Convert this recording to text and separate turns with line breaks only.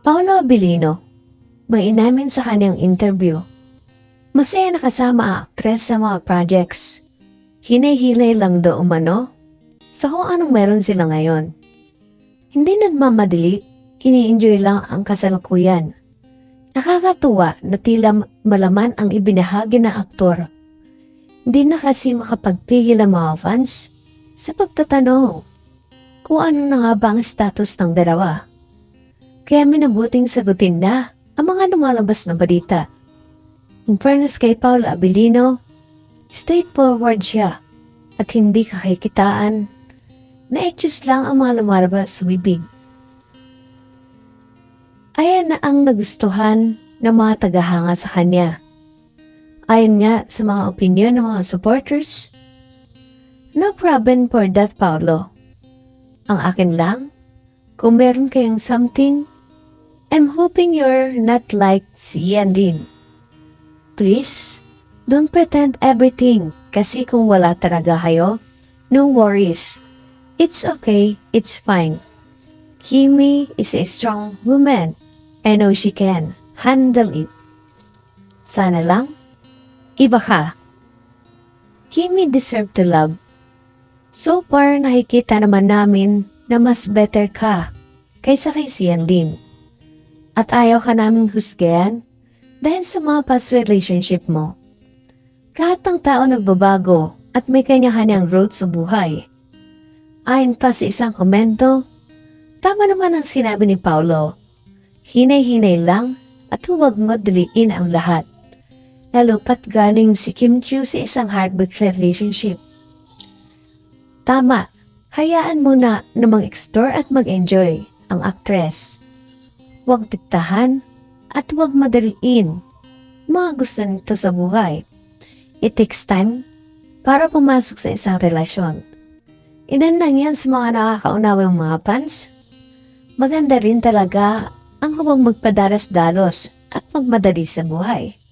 Paolo Abilino, may inamin sa kanyang interview. Masaya nakasama ang aktres sa mga projects. Hinay-hilay lang daw umano sa kung anong meron sila ngayon. Hindi nagmamadali, ini-enjoy lang ang kasalukuyan. Nakakatuwa na tila malaman ang ibinahagi ng aktor. Hindi na kasi makapagpigil ang mga fans sa pagtatanong kung ano na nga ba ang status ng dalawa. Kaya minabuting sagutin na ang mga lumalabas na balita. In fairness kay Paul Abilino, straightforward siya at hindi kakikitaan na etus lang ang mga lumalabas sa bibig. Ayan na ang nagustuhan ng mga tagahanga sa kanya. Ayon nga sa mga opinion ng mga supporters, no problem for that, Paolo. Ang akin lang, kung meron kayong something, I'm hoping you're not like si Ian Lin. Please, don't pretend everything kasi kung wala talaga kayo, no worries. It's okay, it's fine. Kimi is a strong woman. I know she can handle it. Sana lang, iba ka. Kimi deserve to love. So far, nakikita naman namin na mas better ka kaysa kay Sian Lim. At ayaw ka naming husgayan dahil sa mga past relationship mo. Lahat ng tao nagbabago at may kanya-kanyang road sa buhay. Ayon pa sa isang komento, tama naman ang sinabi ni Paulo. Hinay-hinay lang at huwag madaliin ang lahat. Lalo galing si Kim Chiu sa isang heartbreak relationship. Tama, hayaan mo na na mag-explore at mag-enjoy ang aktres. Huwag diktahan at huwag madaliin mga gusto nito sa buhay. It takes time para pumasok sa isang relasyon. Ilan lang yan sa mga nakakaunawang mga fans. Maganda rin talaga ang huwag magpadalas-dalos at magmadali sa buhay.